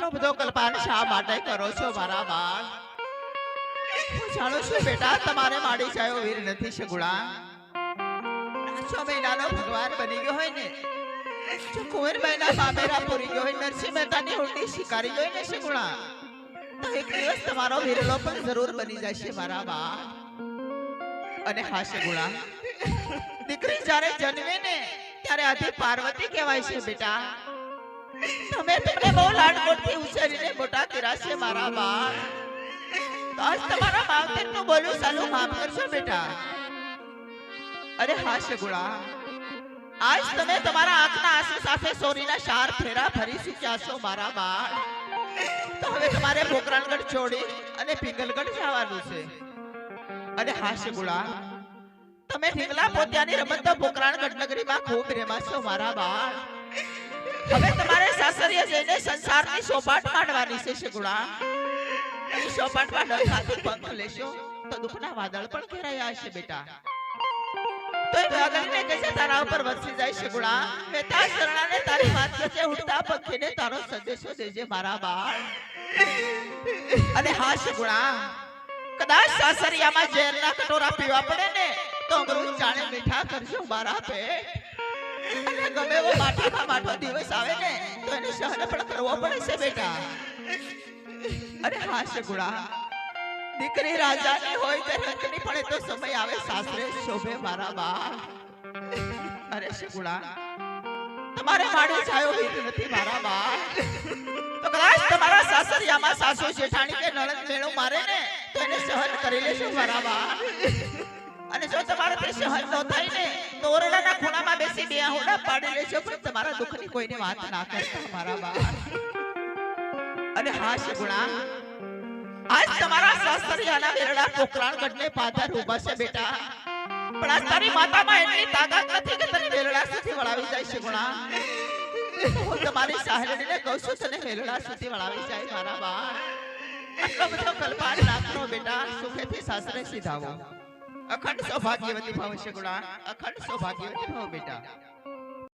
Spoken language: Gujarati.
આટલો બધો કલ્પાન શા માટે કરો છો મારા બાળ? જાણું છું બેટા, તમારે માડી જાયો વીર નથી સગુણા. છ મહિનાનો ભગવાન બની ગયો હોય ને, જો કુંવર મહિના બાબેરા પૂરી ગયો હોય, નરસિંહ મહેતાની ઊંડી શિકારી ગઈ ને સગુણા, તો એક દિવસ તમારો વીરલો પણ જરૂર બની જશે મારા બાળ. અને હા સગુણા, દીકરી જ્યારે જન્મે ને, ત્યારે આધી પાર્વતી કહેવાય છે બેટા. તમે તમને બહુ લાડકોટથી ઉછેરીને મોટા કર્યા છે, મારા તો આજ તમારા માવતરનું બોલું, સાલું માફ કરશો બેટા. અરે હા, સગુણા. આજ તમે તમારા આંખના આંસુ સાથે સોરીના શાર ફેરા ફરી ચૂક્યા છો, મારા બાળ તો હવે તમારે પોકરણગઢ છોડી અને પિંગલગઢ જવાનું છે. અને હા, સગુણા, તમે ઢીંગલા પોત્યાની રમત તો પોકરાણગઢ નગરીમાં ખૂબ રેમાશો, મારા બાળ હવે તમારે સાસરીએ જઈને સંસારની સોપાટ માંડવાની છે શગુણા. સોપાટ સોપાટમાં ડખાથી પંખ લેશો તો દુઃખના વાદળ પણ ઘેરાયા હશે બેટા. એ કહેશે તારા ઉપર વરસી જાય સગુણા મેતા શરણાને તારી વાત કરશે ઉડતા પંખીને તારો સંદેશો દેજે મારા બાળ. અને હા સગુણા કદાચ સાસરિયામાં ઝેરના કટોરા પીવા પડે ને, તો અમૃત જાણે મીઠા કરજો મારા પેટ. અને ગમે એવો માઠામાં માઠો દિવસ આવે ને, તો એને સહન પણ કરવો પડે છે બેટા. અરે હા સગુણા, દીકરી રાજાની હોય તે રંગની પણ તો સમય આવે સાસરે, શોભે મારા બા અરે સગુણા, તમારે માડી છાયો વીર નથી મારા બા તો કદાચ તમારા સાસરિયામાં સાસુ જેઠાણી કે નણંદ મેળો મારે ને, તો એને સહન કરી લેશો મારા બા અને જો તમારાથી સહન ન થાય ને તો ખૂણામાં બેસી બે આહુડા પાડી લેશો પણ તમારા દુઃખની કોઈને વાત ના કરતા મારા બા અને હા સગુણા આજ તમારા સાસરિયાના વેરડા કોકરાણગઢને પાદર ઊભા છે બેટા. પણ આજ તારી માતામાં એટલી તાકાત નથી કે તને વેરડા સુધી વળાવી જાય સગુણા હું તમારી સાહેબને કહું છું, તને વેરડા સુધી વળાવી જાય મારા બા આટલો બધો કલ્પાન રાખનો બેટા, સુખેથી સાસરે સીધાવો. અખંડ સૌભાગ્યવતી ભવ સગુણા અખંડ સૌભાગ્યવતી ભવ બેટા.